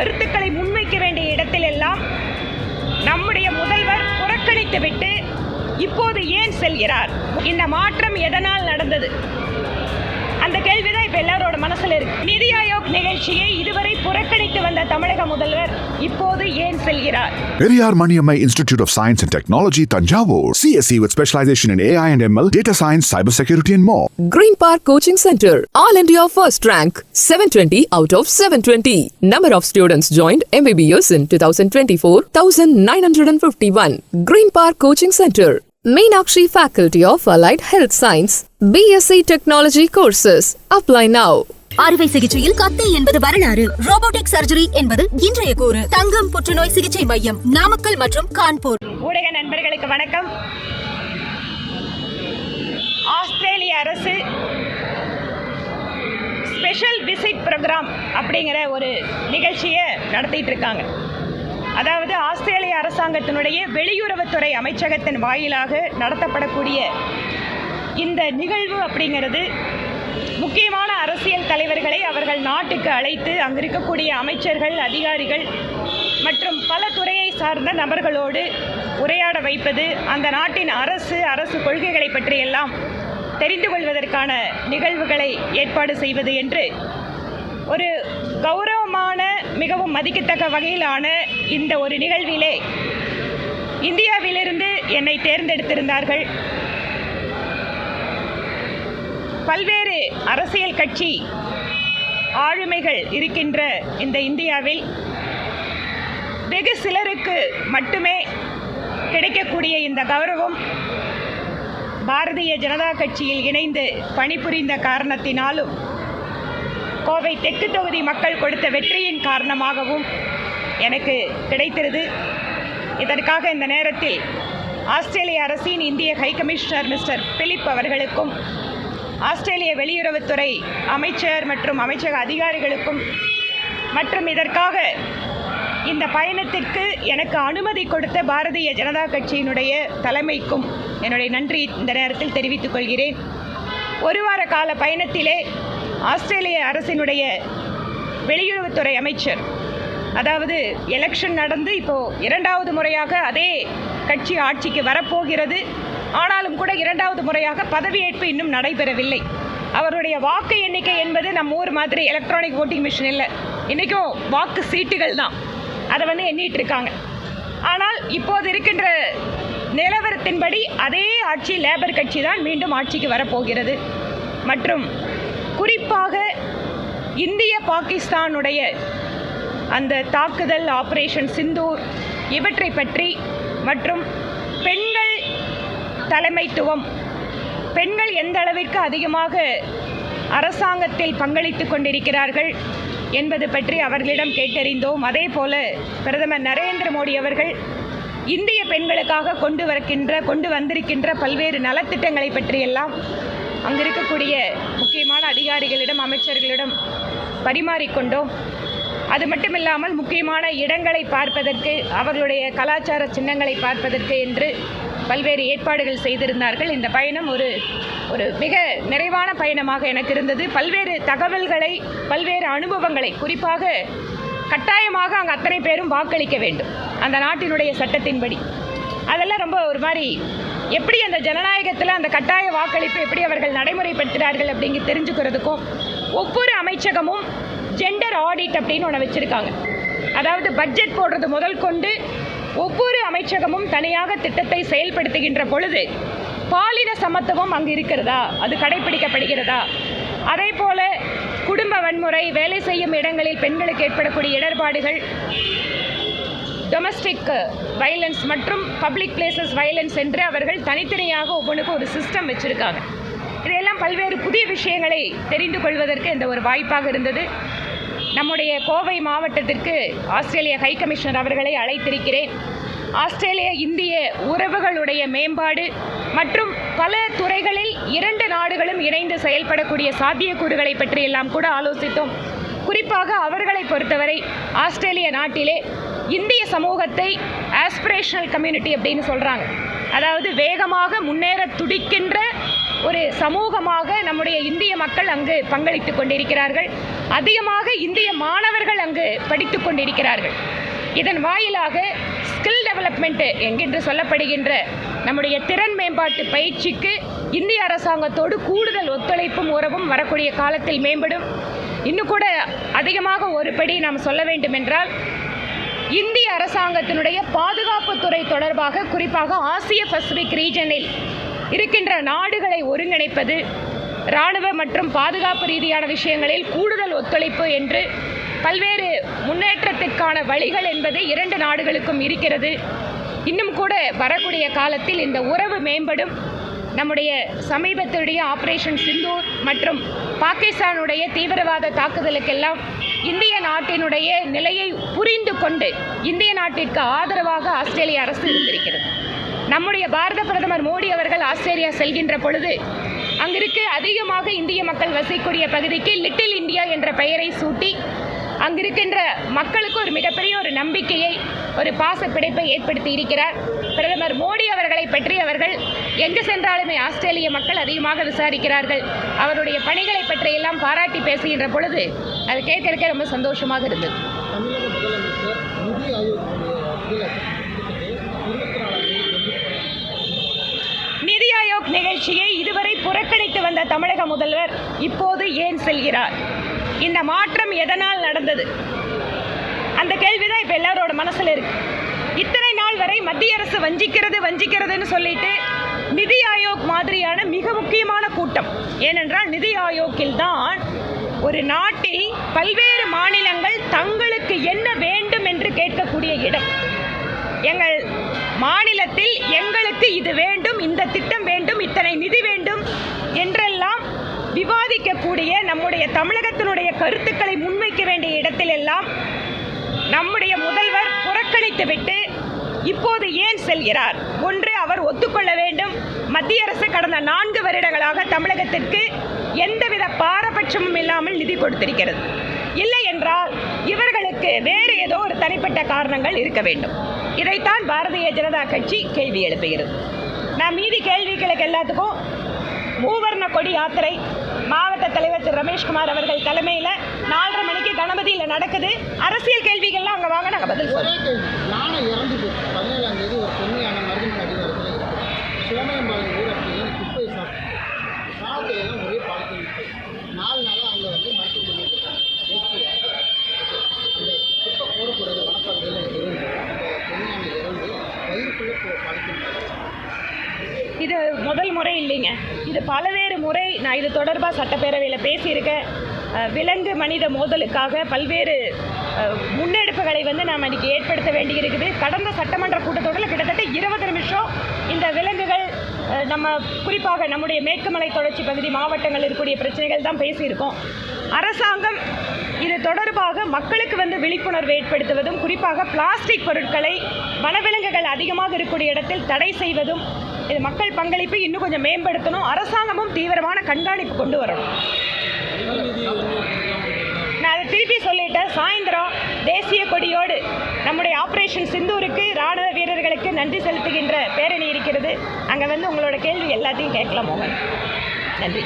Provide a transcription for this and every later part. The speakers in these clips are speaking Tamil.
கருத்துக்களை முன்வைக்க வேண்டிய இடத்திலெல்லாம் நம்முடைய முதல்வர் புறக்கணித்துவிட்டு இப்போது ஏன் செல்கிறார்? இந்த மாற்றம் எதனால் நடந்தது? அந்த கேள்விதான் இப்ப எல்லாரோட மனசுல இருக்கு நிதி ஆயோக் நிகழ்ச்சியை இதுவரை புறக்கணித்து வந்த தமிழக முதல்வர் இப்போது ஏன் செல்கிறார் Periyar Maniammai Institute of Science and Technology, Tanjavur. CSE with specialization in AI and ML, data science, cybersecurity, and more. Green Park Coaching Center, All India First Rank, 720 out of 720. Number of students joined MBBS in 2024, 1951. Green Park Coaching Center, Meenakshi Faculty of Allied Health Science, BSc Technology courses. Apply now. அறுவை சிகிச்சையில் கத்தை என்பது வரலாறு. ரோபோட்டிக் சர்ஜரி என்பது இன்றைய கூறு. தங்கம் புற்றுநோய் சிகிச்சை மையம் நாமக்கல் மற்றும் கான்பூர். ஊடக நண்பர்களுக்கு வணக்கம். ஆஸ்திரேலிய அரசு ஸ்பெஷல் விசிட் ப்ரோக்ராம் அப்படிங்கிற ஒரு நிகழ்ச்சியை நடத்திட்டு இருக்காங்க. அதாவது ஆஸ்திரேலிய அரசாங்கத்தினுடைய வெளியுறவுத்துறை அமைச்சகத்தின் வாயிலாக நடத்தப்படக்கூடிய இந்த நிகழ்வு அப்படிங்கிறது முக்கியமான அரசியல் தலைவர்களை அவர்கள் நாட்டுக்கு அழைத்து அங்கு இருக்கக்கூடிய அமைச்சர்கள் அதிகாரிகள் மற்றும் பல துறையை சார்ந்த நபர்களோடு உரையாட வைப்பது அந்த நாட்டின் அரசு அரசு கொள்கைகளை பற்றியெல்லாம் தெரிந்து கொள்வதற்கான நிகழ்வுகளை ஏற்பாடு செய்வது என்று ஒரு கௌரவ மிகவும் மதிக்கத்தக்க வகையிலான இந்த ஒரு நிகழ்விலே இந்தியாவிலிருந்து என்னை தேர்ந்தெடுத்திருந்தார்கள். பல்வேறு அரசியல் கட்சி ஆளுமைகள் இருக்கின்ற இந்த இந்தியாவில் வெகு சிலருக்கு மட்டுமே கிடைக்கக்கூடிய இந்த கௌரவம் பாரதிய ஜனதா கட்சியில் இணைந்து பணிபுரிந்த காரணத்தினாலும் கோவை தெற்கு தொகுதி மக்கள் கொடுத்த வெற்றியின் காரணமாகவும் எனக்கு கிடைத்திருது. இதற்காக இந்த நேரத்தில் ஆஸ்திரேலிய அரசின் இந்திய ஹை கமிஷனர் மிஸ்டர் பிலிப் அவர்களுக்கும் ஆஸ்திரேலிய வெளியுறவுத்துறை அமைச்சர் மற்றும் அமைச்சக அதிகாரிகளுக்கும் மற்றும் இதற்காக இந்த பயணத்திற்கு எனக்கு அனுமதி கொடுத்த பாரதிய ஜனதா கட்சியினுடைய தலைமைக்கும் என்னுடைய நன்றி இந்த நேரத்தில் தெரிவித்துக் கொள்கிறேன். ஒரு வார கால பயணத்திலே ஆஸ்திரேலிய அரசினுடைய வெளியுறவுத்துறை அமைச்சர். அதாவது எலெக்ஷன் நடந்து இப்போ இரண்டாவது முறையாக அதே கட்சி ஆட்சிக்கு வரப்போகிறது. ஆனாலும் கூட இரண்டாவது முறையாக பதவியேற்பு இன்னும் நடைபெறவில்லை. அவருடைய வாக்கு எண்ணிக்கை என்பது நம்ம ஊர் மாதிரி எலக்ட்ரானிக் ஓட்டிங் மிஷின் இல்லை. இன்றைக்கும் வாக்கு சீட்டுகள் தான். அதை வந்து எண்ணிட்டு இருக்காங்க. ஆனால் இப்போது இருக்கின்ற நிலவரத்தின்படி அதே ஆட்சி லேபர் கட்சி தான் மீண்டும் ஆட்சிக்கு வரப்போகிறது. மற்றும் குறிப்பாக இந்திய பாகிஸ்தானுடைய அந்த தாக்குதல் ஆபரேஷன் சிந்தூர் இவற்றை பற்றி மற்றும் பெண்கள் தலைமைத்துவம் பெண்கள் எந்த அளவிற்கு அதிகமாக அரசாங்கத்தில் பங்களித்து கொண்டிருக்கிறார்கள் என்பது பற்றி அவர்களிடம் கேட்டறிந்தோம். அதே போல பிரதமர் நரேந்திர மோடி அவர்கள் இந்திய பெண்களுக்காக கொண்டு வரக்கின்ற கொண்டு வந்திருக்கின்ற பல்வேறு நலத்திட்டங்களை பற்றியெல்லாம் அங்கு இருக்கக்கூடிய முக்கியமான அதிகாரிகளிடம் அமைச்சர்களிடம் பரிமாறிக்கொண்டோம். அது மட்டுமில்லாமல் முக்கியமான இடங்களை பார்ப்பதற்கு அவர்களுடைய கலாச்சார சின்னங்களை பார்ப்பதற்கு என்று பல்வேறு ஏற்பாடுகள் செய்திருந்தார்கள். இந்த பயணம் ஒரு ஒரு மிக நிறைவான பயணமாக எனக்கு இருந்தது. பல்வேறு தகவல்களை பல்வேறு அனுபவங்களை குறிப்பாக கட்டாயமாக அங்கே அத்தனை பேரும் வாக்களிக்க வேண்டும். அந்த நாட்டினுடைய சட்டத்தின்படி. அதெல்லாம் ரொம்ப ஒரு மாதிரி எப்படி அந்த ஜனநாயகத்தில் அந்த கட்டாய வாக்களிப்பு எப்படி அவர்கள் நடைமுறைப்படுத்துகிறார்கள் அப்படிங்க தெரிஞ்சுக்கிறதுக்கும் ஒவ்வொரு அமைச்சகமும் ஜெண்டர் ஆடிட் அப்படின்னு ஒன்று வச்சுருக்காங்க. அதாவது பட்ஜெட் போடுறது முதல் கொண்டு ஒவ்வொரு அமைச்சகமும் தனியாக திட்டத்தை செயல்படுத்துகின்ற பொழுது பாலின சமத்துவம் அங்கு இருக்கிறதா? அது கடைபிடிக்கப்படுகிறதா? அதே போல குடும்ப வன்முறை வேலை செய்யும் இடங்களில் பெண்களுக்கு ஏற்படக்கூடிய இடர்பாடுகள் டொமஸ்டிக் வயலன்ஸ் uh, மற்றும் பப்ளிக் பிளேசஸ் வயலன்ஸ் என்று அவர்கள் தனித்தனியாக ஒவ்வொன்றுக்கும் ஒரு சிஸ்டம் வச்சுருக்காங்க. இதையெல்லாம் பல்வேறு புதிய விஷயங்களை தெரிந்து கொள்வதற்கு இந்த ஒரு வாய்ப்பாக இருந்தது. நம்முடைய கோவை மாவட்டத்திற்கு ஆஸ்திரேலிய ஹை கமிஷனர் அவர்களை அழைத்திருக்கிறேன். ஆஸ்திரேலிய இந்திய உறவுகளுடைய மேம்பாடு மற்றும் பல துறைகளில் இரண்டு நாடுகளும் இணைந்து செயல்படக்கூடிய சாத்தியக்கூறுகளை பற்றியெல்லாம் கூட ஆலோசித்தோம். குறிப்பாக அவர்களை பொறுத்தவரை ஆஸ்திரேலிய நாட்டிலே இந்திய சமூகத்தை ஆஸ்பிரேஷனல் கம்யூனிட்டி அப்படின்னு சொல்கிறாங்க அதாவது வேகமாக முன்னேற துடிக்கின்ற ஒரு சமூகமாக நம்முடைய இந்திய மக்கள் அங்கு பங்களித்து கொண்டிருக்கிறார்கள். அதிகமாக இந்திய மாணவர்கள் அங்கு படித்து கொண்டிருக்கிறார்கள். இதன் வாயிலாக ஸ்கில் டெவலப்மெண்ட்டு எங்கென்று சொல்லப்படுகின்ற நம்முடைய திறன் மேம்பாட்டு பயிற்சிக்கு இந்திய அரசாங்கத்தோடு கூடுதல் ஒத்துழைப்பும் உறவும் வரக்கூடிய காலத்தில் மேம்படும். இன்னும் கூட அதிகமாக ஒரு படி நாம் சொல்ல வேண்டும் என்றால் இந்திய அரசாங்கத்தினுடைய பாதுகாப்புத்துறை தொடர்பாக குறிப்பாக ஆசிய பசிபிக் ரீஜனில் இருக்கின்ற நாடுகளை ஒருங்கிணைப்பது இராணுவ மற்றும் பாதுகாப்பு ரீதியான விஷயங்களில் கூடுதல் ஒத்துழைப்பு என்று பல்வேறு முன்னேற்றத்திற்கான வழிகள் என்பது இரண்டு நாடுகளுக்கும் இருக்கிறது. இன்னும் கூட வரக்கூடிய காலத்தில் இந்த உறவு மேம்படும். நம்முடைய சமீபத்துடைய ஆபரேஷன் சிந்தூர் மற்றும் பாகிஸ்தானுடைய தீவிரவாத தாக்குதலுக்கெல்லாம் நாட்டினுடைய நிலையை புரிந்து கொண்டு இந்திய நாட்டிற்கு ஆதரவாக ஆஸ்திரேலிய அரசு இருந்திருக்கிறது. நம்முடைய பாரத பிரதமர் மோடி அவர்கள் ஆஸ்திரேலியா செல்கின்ற பொழுது அங்கிருக்கு அதிகமாக இந்திய மக்கள் வசிக்கூடிய பகுதிக்கு லிட்டில் இந்தியா என்ற பெயரை சூட்டி அங்கிருக்கின்ற மக்களுக்கு ஒரு மிகப்பெரிய ஒரு நம்பிக்கையை ஒரு பாச பிடிப்பை ஏற்படுத்தி இருக்கிறார். பிரதமர் மோடி அவர்களை பற்றி அவர்கள் எங்கு சென்றாலுமே ஆஸ்திரேலிய மக்கள் அதிகமாக விசாரிக்கிறார்கள். அவருடைய பணிகளை பற்றியெல்லாம் பாராட்டி பேசுகின்ற பொழுது அது கேட்கறக்க ரொம்ப சந்தோஷமாக இருந்தது. நிதி ஆயோக் நிகழ்ச்சியை இதுவரை புறக்கணித்து வந்த தமிழக முதல்வர் இப்போது ஏன் செல்கிறார்? இந்த மாற்றம் எதனால் நடந்தது? அந்த கேள்விதான் இப்போ எல்லாரோட மனசுல இருக்கு. இத்தனை நாள் வரை மத்திய அரசு வஞ்சிக்கிறது வஞ்சிக்கிறதுன்னு சொல்லிட்டு நிதி ஆயோக் மாதிரியான மிக முக்கியமான கூட்டம். ஏனென்றால் நிதி ஆயோக்கில் தான் ஒரு நாட்டில் பல்வேறு மாநிலங்கள் தங்களுக்கு என்ன வேண்டும் என்று கேட்கக்கூடிய இடம். எங்கள் மாநிலத்தில் எங்களுக்கு இது வேண்டும் இந்த திட்டம் வேண்டும் இத்தனை நிதி வேண்டும் கூடிய நம்முடைய தமிழகத்தினுடைய கருத்துக்களை முன்வைக்க வேண்டிய இடத்திலெல்லாம் நம்முடைய முதல்வர் புறக்கணித்துவிட்டு இப்போது ஏன் செல்கிறார்? ஒன்று அவர் ஒத்துக்கொள்ள வேண்டும். மத்திய அரசு கடந்த நான்கு வருடங்களாக தமிழகத்திற்கு எந்தவித பாரபட்சமும் இல்லாமல் நிதி கொடுத்திருக்கிறது. இல்லை என்றால் இவர்களுக்கு வேறு ஏதோ ஒரு தனிப்பட்ட காரணங்கள் இருக்க வேண்டும். இதைத்தான் பாரதிய ஜனதா கட்சி கேள்வி எழுப்புகிறது. நான் மீதி கேள்விகளுக்கு எல்லாத்துக்கும் மூவர்ண கொடி யாத்திரை தலைவர் திரு ரமேஷ்குமார் அவர்கள் தலைமையில் நாலரை மணிக்கு கணபதியில் நடக்குது. அரசியல் கேள்விகள்லாம் அங்கே வாங்க நாங்கள் பதில் இறந்து பதினேழாம் தேதி ஒரு குப்பை சாப்பிட்டு ஒரே நாலு வந்து குப்பை போடக்கூடாது வனப்பகுதியில் இருந்து இறந்து வயிறுக்குள்ளே இது முதல் முறை இல்லைங்க. இது பலவேறு முறை நான் இது தொடர்பாக சட்டப்பேரவையில் பேசியிருக்கேன். விலங்கு மனித மோதலுக்காக பல்வேறு முன்னெடுப்புகளை வந்து நாம் இன்னைக்கு ஏற்படுத்த வேண்டியிருக்குது. கடந்த சட்டமன்ற கூட்டத்தொடரில் கிட்டத்தட்ட இருபது நிமிஷம் இந்த விலங்குகள் நம்ம குறிப்பாக நம்முடைய மேற்குமலை தொடர்ச்சி பகுதி மாவட்டங்கள் இருக்கக்கூடிய பிரச்சனைகள் தான் பேசியிருக்கோம். அரசாங்கம் இது தொடர்பாக மக்களுக்கு வந்து விழிப்புணர்வு ஏற்படுத்துவதும் குறிப்பாக பிளாஸ்டிக் பொருட்களை வனவிலங்குகள் அதிகமாக இருக்கக்கூடிய இடத்தில் தடை செய்வதும் இது மக்கள் பங்களிப்பு இன்னும் கொஞ்சம் மேம்படுத்தணும். அரசாங்கமும் தீவிரமான கண்காணிப்பு கொண்டு வரணும். நான் அதை திருப்பி சொல்லிட்டேன். சாயந்தரம் தேசிய கொடியோடு நம்முடைய ஆபரேஷன் சிந்தூருக்கு ராணுவ வீரர்களுக்கு நன்றி செலுத்துகின்ற பேரணி இருக்கிறது. அங்கே வந்து உங்களோட கேள்வி எல்லாத்தையும் கேட்கலாம் மோகன். நன்றி.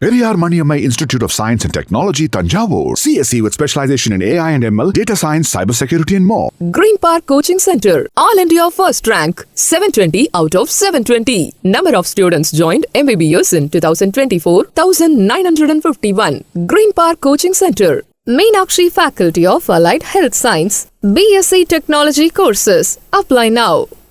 Periyar Maniammai Institute of Science and Technology, Tanjavur. CSE with specialization in AI and ML, data science, cybersecurity, and more. Green Park Coaching Center. All into your first rank. 720 out of 720. Number of students joined MBBS in 2024, 1951. Green Park Coaching Center. Meenakshi Faculty of Allied Health Science. BSc Technology Courses. Apply now.